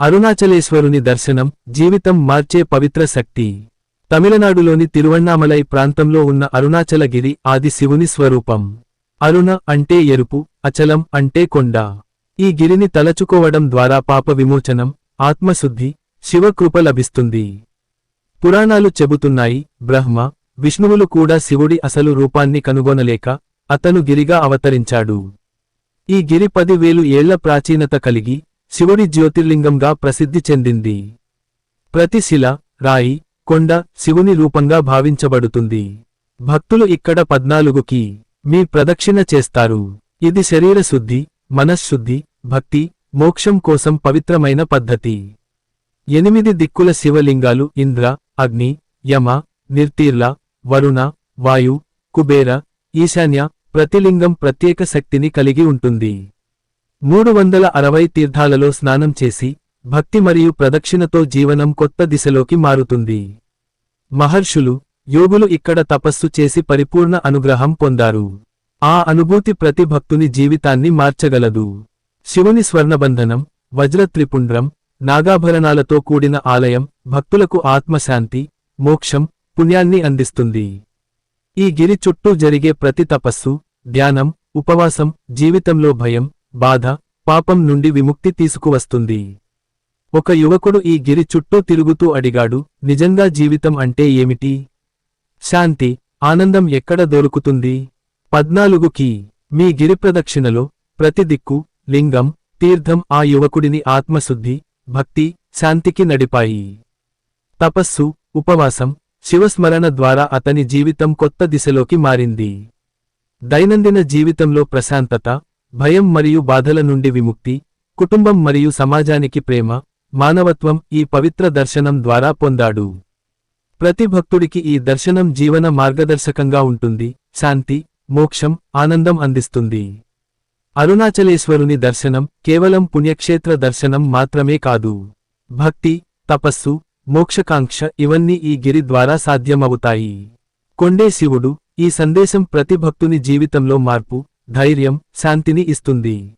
అరుణాచలేశ్వరుని దర్శనం జీవితం మార్చే పవిత్ర శక్తి. తమిళనాడులోని తిరువణ్ణామలై ప్రాంతంలో ఉన్న అరుణాచలగిరి ఆది శివుని స్వరూపం. అరుణ అంటే ఎరుపు అచలం అంటే కొండ. ఈ గిరిని తలచుకోవడం ద్వారా పాప విమోచనం ఆత్మశుద్ధి శివకృప లభిస్తుంది. పురాణాలు చెబుతున్నాయి బ్రహ్మ విష్ణువులు కూడా శివుడి అసలు రూపాన్ని కనుగొనలేక అతను గిరిగా అవతరించాడు. ఈ గిరి పదివేలు ఏళ్ళ ప్రాచీనత కలిగి శివుడి జ్యోతిర్లింగంగా ప్రసిద్ధి చెందింది. ప్రతి శిల రాయి కొండ శివుని రూపంగా భావించబడుతుంది. భక్తులు ఇక్కడ పద్నాలుగుకి మీ ప్రదక్షిణ చేస్తారు. ఇది శరీర శుద్ధి మనశ్శుద్ధి భక్తి మోక్షం కోసం పవిత్రమైన పద్ధతి. ఎనిమిది దిక్కుల శివలింగాలు ఇంద్ర అగ్ని యమ నిర్తీర్ల వరుణ వాయు కుబేర ఈశాన్య ప్రతిలింగం ప్రత్యేక శక్తిని కలిగి ఉంటుంది. మూడు వందల అరవై తీర్థాలలో స్నానం చేసి భక్తి మరియు ప్రదక్షిణతో జీవనం కొత్త దిశలోకి మారుతుంది. మహర్షులు యోగులు ఇక్కడ తపస్సు చేసి పరిపూర్ణ అనుగ్రహం పొందారు. ఆ అనుభూతి ప్రతి భక్తుని జీవితాన్ని మార్చగలదు. శివుని స్వర్ణబంధనం వజ్రత్రిపుండ్రం నాగాభరణాలతో కూడిన ఆలయం భక్తులకు ఆత్మశాంతి మోక్షం పుణ్యాన్ని అందిస్తుంది. ఈ గిరి చుట్టూ జరిగే ప్రతి తపస్సు ధ్యానం ఉపవాసం జీవితంలో భయం బాధ పాపం నుండి విముక్తి తీసుకువస్తుంది. ఒక యువకుడు ఈ గిరి చుట్టూ తిరుగుతూ అడిగాడు నిజంగా జీవితం అంటే ఏమిటి? శాంతి ఆనందం ఎక్కడ దొరుకుతుంది? పద్నాలుగుకి మీ గిరి ప్రదక్షిణలో ప్రతి దిక్కు లింగం తీర్థం ఆ యువకుడిని ఆత్మశుద్ధి భక్తి శాంతికి నడిపాయి. తపస్సు ఉపవాసం శివస్మరణ ద్వారా అతని జీవితం కొత్త దిశలోకి మారింది. దైనందిన జీవితంలో ప్రశాంతత భయం మరియు బాధల నుండి విముక్తి కుటుంబం మరియు సమాజానికి ప్రేమ మానవత్వం ఈ పవిత్ర దర్శనం ద్వారా పొందాడు. ప్రతి భక్తుడికి ఈ దర్శనం జీవన మార్గదర్శకంగా ఉంటుంది శాంతి మోక్షం ఆనందం అందిస్తుంది. అరుణాచలేశ్వరుని దర్శనం కేవలం పుణ్యక్షేత్ర దర్శనం మాత్రమే కాదు. భక్తి తపస్సు మోక్షకాంక్ష ఇవన్నీ ఈ గిరి ద్వారా సాధ్యమవుతాయి. కొండే శివుడు ఈ సందేశం ప్రతి భక్తుని జీవితంలో మార్పు ధైర్యం శాంతిని ఇస్తుంది.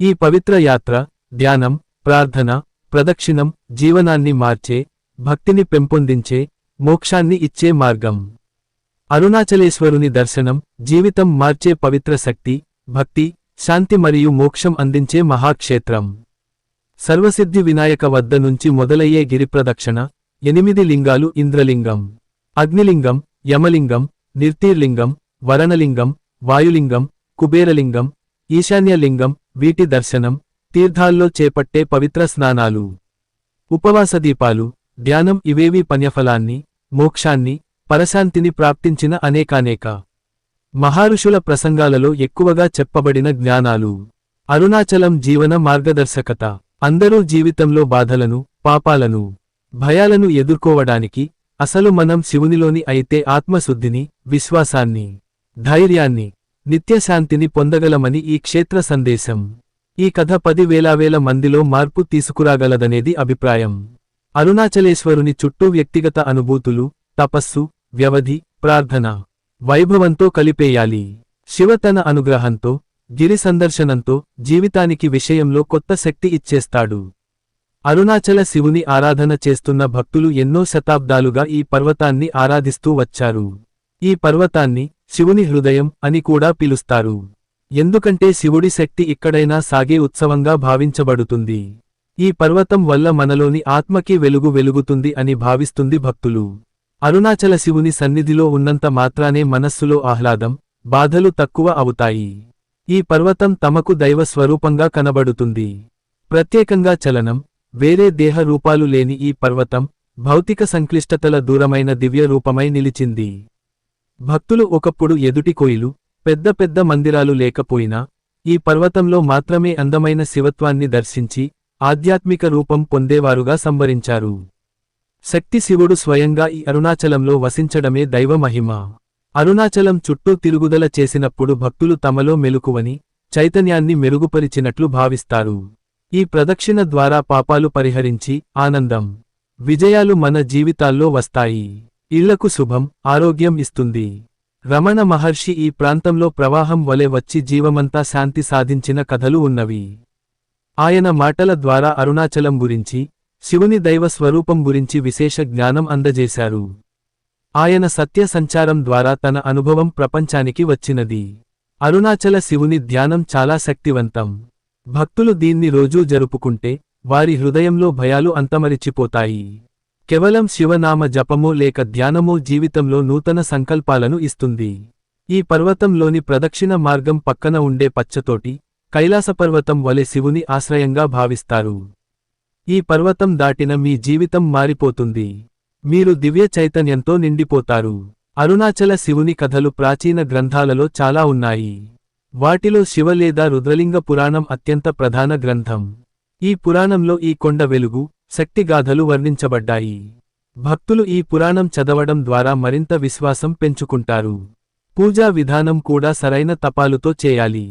ఈ పవిత్ర యాత్ర ధ్యానం ప్రార్థన ప్రదక్షిణం జీవనాన్ని మార్చే భక్తిని పెంపొందించే మోక్షాన్ని ఇచ్చే మార్గం. అరుణాచలేశ్వరుని దర్శనం జీవితం మార్చే పవిత్ర శక్తి భక్తి శాంతి మరియు మోక్షం అందించే మహాక్షేత్రం. సర్వసిద్ధి వినాయక వద్ద నుంచి మొదలయ్యే గిరిప్రదక్షిణ ఎనిమిది లింగాలు ఇంద్రలింగం. అగ్నిలింగం యమలింగం నిర్తీర్లింగం వరణలింగం వాయులింగం కుబేరలింగం ఈశాన్యలింగం వీటి దర్శనం తీర్థాల్లో చేపట్టే పవిత్ర స్నానాలు. ఉపవాస దీపాలు ధ్యానం ఇవేవి పన్యఫలాన్ని మోక్షాన్ని పరశాంతిని ప్రాప్తించిన అనేకానేక మహారుషుల ప్రసంగాలలో ఎక్కువగా చెప్పబడిన జ్ఞానాలు. అరుణాచలం జీవన మార్గదర్శకత. అందరూ జీవితంలో బాధలను పాపాలను భయాలను ఎదుర్కోవడానికి అసలు మనం శివునిలోని అయితే ఆత్మశుద్ధిని విశ్వాసాన్ని ధైర్యాన్ని నిత్యశాంతిని పొందగలమని ఈ క్షేత్ర సందేశం. ఈ కథ పదివేలావేల మందిలో మార్పు తీసుకురాగలదనేది అభిప్రాయం. అరుణాచలేశ్వరుని చుట్టూ వ్యక్తిగత అనుభూతులు తపస్సు వ్యవధి ప్రార్థన వైభవంతో కలిపేయాలి. శివ తన అనుగ్రహంతో గిరి సందర్శనంతో జీవితానికి విషయంలో కొత్త శక్తి ఇచ్చేస్తాడు. అరుణాచల శివుని ఆరాధన చేస్తున్న భక్తులు ఎన్నో శతాబ్దాలుగా ఈ పర్వతాన్ని ఆరాధిస్తూ వచ్చారు. ఈ పర్వతాన్ని శివుని హృదయం అని కూడా పిలుస్తారు. ఎందుకంటే శివుడి శక్తి ఇక్కడైనా సాగే ఉత్సవంగా భావించబడుతుంది. ఈ పర్వతం వల్ల మనలోని ఆత్మకి వెలుగు వెలుగుతుంది అని భావిస్తుంది భక్తులు. అరుణాచల శివుని సన్నిధిలో ఉన్నంత మాత్రానే మనస్సులో ఆహ్లాదం బాధలు తక్కువ అవుతాయి. ఈ పర్వతం తమకు దైవ స్వరూపంగా కనబడుతుంది. ప్రత్యేకంగా చలనం వేరే దేహ రూపాలు లేని ఈ పర్వతం భౌతిక సంక్లిష్టతల దూరమైన దివ్య రూపమై నిలిచింది. భక్తులు ఒకప్పుడు ఎదుటి కోయిలు పెద్ద పెద్ద మందిరాలు లేకపోయినా ఈ పర్వతంలో మాత్రమే అందమైన శివత్వాన్ని దర్శించి ఆధ్యాత్మిక రూపం పొందేవారుగా సంబరించారు. శక్తి శివుడు స్వయంగా ఈ అరుణాచలంలో వసించడమే దైవమహిమ అరుణాచలం చుట్టూ తిరుగుదల చేసినప్పుడు భక్తులు తమలో మెలుకువని చైతన్యాన్ని మెరుగుపరిచినట్లు భావిస్తారు. ఈ ప్రదక్షిణ ద్వారా పాపాలు పరిహరించి ఆనందం విజయాలు మన జీవితాల్లో వస్తాయి. ఇళ్ళకు శుభం ఆరోగ్యం ఇస్తుంది. రమణ మహర్షి ఈ ప్రాంతంలో ప్రవాహం వలె వచ్చి జీవమంతా శాంతి సాధించిన కథలు ఉన్నవి. ఆయన మాటల ద్వారా అరుణాచలం గురించి శివుని దైవ స్వరూపం గురించి విశేష జ్ఞానం అందజేశారు. ఆయన సత్య సంచారం ద్వారా తన అనుభవం ప్రపంచానికి వచ్చినది. అరుణాచల శివుని ధ్యానం చాలా శక్తివంతం. భక్తులు దీన్ని రోజూ జరుపుకుంటే వారి హృదయంలో భయాలు అంతమరిచిపోతాయి. కేవలం శివనామ జపమో లేక ధ్యానము జీవితంలో నూతన సంకల్పాలను ఇస్తుంది. ఈ పర్వతంలోని ప్రదక్షిణ మార్గం పక్కన ఉండే పచ్చతోటి కైలాసపర్వతం వలె శివుని ఆశ్రయంగా భావిస్తారు. ఈ పర్వతం దాటిన మీ జీవితం మారిపోతుంది. మీరు దివ్య చైతన్యంతో నిండిపోతారు. అరుణాచల శివుని కథలు ప్రాచీన గ్రంథాలలో చాలా ఉన్నాయి. వాటిలో శివ లేదా రుద్రలింగ పురాణం అత్యంత ప్రధాన గ్రంథం. ఈ పురాణంలో ఈ కొండ వెలుగు శక్తిగాథలు వర్ణించబడ్డాయి. భక్తులు ఈ పురాణం చదవడం ద్వారా మరింత విశ్వాసం పెంచుకుంటారు. పూజా విధానం కూడా సరైన తపాలుతో చేయాలి.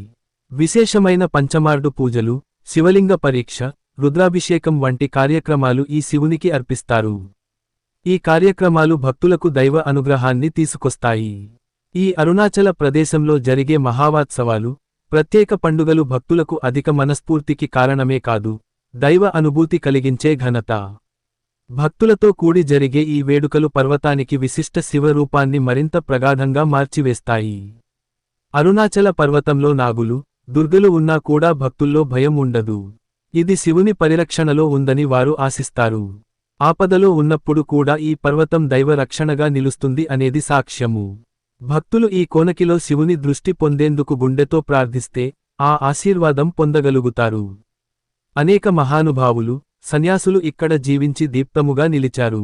విశేషమైన పంచమార్డు పూజలు శివలింగ పరీక్ష రుద్రాభిషేకం వంటి కార్యక్రమాలు ఈ శివునికి అర్పిస్తారు. ఈ కార్యక్రమాలు భక్తులకు దైవ అనుగ్రహాన్ని తీసుకొస్తాయి. ఈ అరుణాచల ప్రదేశంలో జరిగే మహావాత్సవాలు ప్రత్యేక పండుగలు భక్తులకు అధిక మనస్ఫూర్తికి కారణమే కాదు దైవ అనుభూతి కలిగించే ఘనత. భక్తులతో కూడి జరిగే ఈ వేడుకలు పర్వతానికి విశిష్ట శివరూపాన్ని మరింత ప్రగాఢంగా మార్చివేస్తాయి. అరుణాచల పర్వతంలో నాగులు దుర్గలు ఉన్నా కూడా భక్తుల్లో భయం ఉండదు. ఇది శివుని పరిరక్షణలో ఉందని వారు ఆశిస్తారు. ఆపదలో ఉన్నప్పుడు కూడా ఈ పర్వతం దైవ రక్షణగా నిలుస్తుంది అనేది సాక్ష్యము. భక్తులు ఈ కోనకిలో శివుని దృష్టి పొందేందుకు గుండెతో ప్రార్థిస్తే ఆ ఆశీర్వాదం పొందగలుగుతారు. అనేక మహానుభావులు సన్యాసులు ఇక్కడ జీవించి దీప్తముగా నిలిచారు.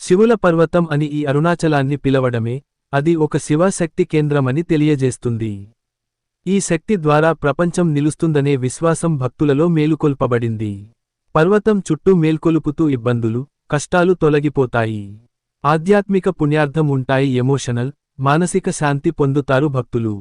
శివుల పర్వతం అని ఈ అరుణాచలాన్ని పిలవడమే అది ఒక శివశక్తి కేంద్రమని తెలియజేస్తుంది. ఈ శక్తి ద్వారా ప్రపంచం నిలుస్తుందనే విశ్వాసం భక్తులలో మేలుకొల్పబడింది. పర్వతం చుట్టూ మేల్కొలుపుతూ ఇబ్బందులు కష్టాలు తొలగిపోతాయి. ఆధ్యాత్మిక పుణ్యార్థం ఉంటాయి ఎమోషనల్ మానసిక శాంతి పొందుతారు భక్తులు.